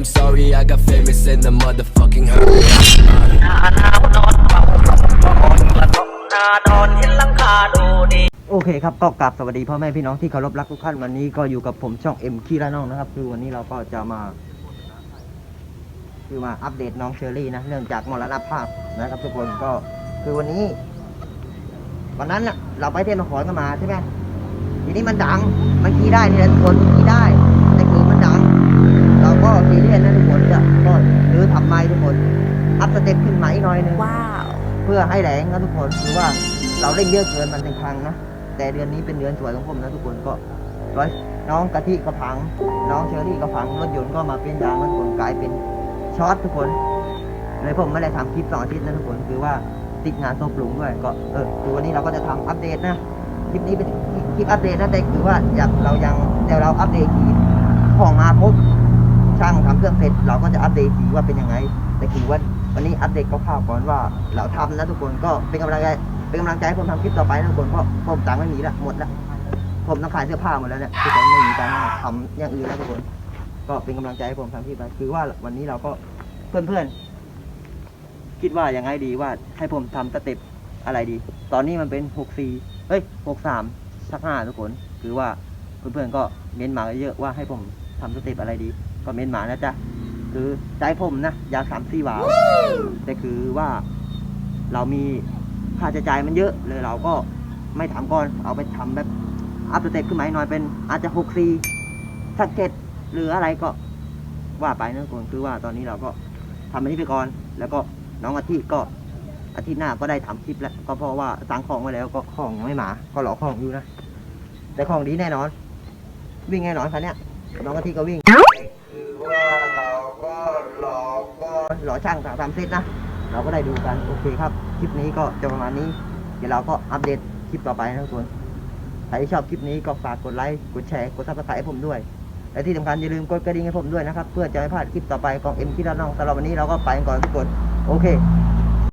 I'm sorry I got famous in the motherfucking hurry หน้าหนาวนอนเฝ้าหลบนอนกระทบหน้าดอนเห็นหลังคาดูดีโอเคครับก็กราบสวัสดีพ่อแม่พี่น้องที่เคารพรักทุกท่านวันนี้ก็อยู่กับผมช่องเอ็มคีระน้องนะครับ คือวันนี้เราก็จะมา คือมาอัปเดตน้องเชอรี่นะเนื่องจากมรณภาพนะครับทุกคนก็คือวันนี้ วันนั้นน่ะ เราไปเทศนครกันมาใช่ไหมทีนี้มันดังมันขี่ได้ทีละคนขี่ได้ เราก็ขี่เล่นนะทุกคนจะก็หรือทำไมทุกคน อัพสเต็ปขึ้นมาอีกหน่อยนึงเพื่อให้แรงนะทุกคนคือว่าเราเล่นเยอะเกินมันเป็นพังนะแต่เดือนนี้เป็นเดือนสวยของผมนะทุกคนก็ร้อยน้องกะทิก็พัง น้องเชอรี่ก็พังรถยนต์ก็มาเป็นยางมันคนกลายเป็นช็อตทุกคนเลยผมไม่ได้ทำคลิปสองอาทิตย์นะทุกคนคือว่าติดงานโซปลุงด้วยก็เออคือวันนี้เราก็จะทำอัปเดตนะคลิปนี้เป็นคลิปอัปเดตนะแต่คือว่าอยากเรายังเดี๋ยวเราอัปเดตทีของมาพบ ช่างทำเครื่องเสร็จเราก็จะอัปเดตทีว่าเป็นยังไง แต่คือว่าวันนี้อัปเดตคร่าวๆก่อนว่าเราทำนะทุกคนก็เป็นกำลังใจเป็นกำลังใจให้ผมทำคลิปต่อไปนะทุกคนเพราะผมตังค์ไม่มีละหมดละผมต้องขายเสื้อผ้าหมดแล้วเนี่ยทุกคนไม่มีการทำอย่างอื่นแล้วทุกคน ก็เป็นกำลังใจให้ผมทำคลิปไปคือว่าวันนี้เราก็เพื่อนๆคิดว่ายังไงดีว่าให้ผมทำสเต็ปอะไรดี ตอนนี้มันเป็นหกสี่เฮ้ยหกสามสักห้าทุกคน คือว่าเพื่อนๆก็เม้นมาเยอะว่าให้ผมทำสเต็ปอะไรดี ก็เม้นมานะจ๊ะคือใจผมนะอยากสามสี่วาวแต่คือว่าเรามีค่าใช้จ่ายมันเยอะเลยเราก็ไม่ทำก่อนเอาไปทำแบบอัพสเต็ปขึ้นมาอีกหน่อยเป็นอาจจะหกสี่สักเจ็ดหรืออะไรก็ว่าไปนะทุกคนคือว่าตอนนี้เราก็ทำอันนี้ไปก่อน แล้วก็น้องอาทิตย์ก็อาทิตย์หน้าก็ได้ทำคลิปแล้ว ก็เพราะว่าสั่งของไว้แล้วก็ของยังไม่มา ก็รอของอยู่นะ แต่ของดีแน่นอน วิ่งแน่นอนคันเนี้ย น้องอาทิก็วิ่งคือว่าเราก็รอก็รอช่างสั่งทำเสร็จนะ เราก็ได้ดูกัน โอเคครับ คลิปนี้ก็จะประมาณนี้ เดี๋ยวเราก็อัปเดตคลิปต่อไปนะทุกคนใครชอบคลิปนี้ก็ฝากกดไลค์ กดแชร์ กดซับสไครต์ให้ผมด้วย และที่สำคัญอย่าลืมกดกระดิ่งให้ผมด้วยนะครับ เพื่อจะไม่พลาดคลิปต่อไปของเอ็มคิดน้องสำหรับวันนี้เราก็ไปก่อนทุกคน โอเค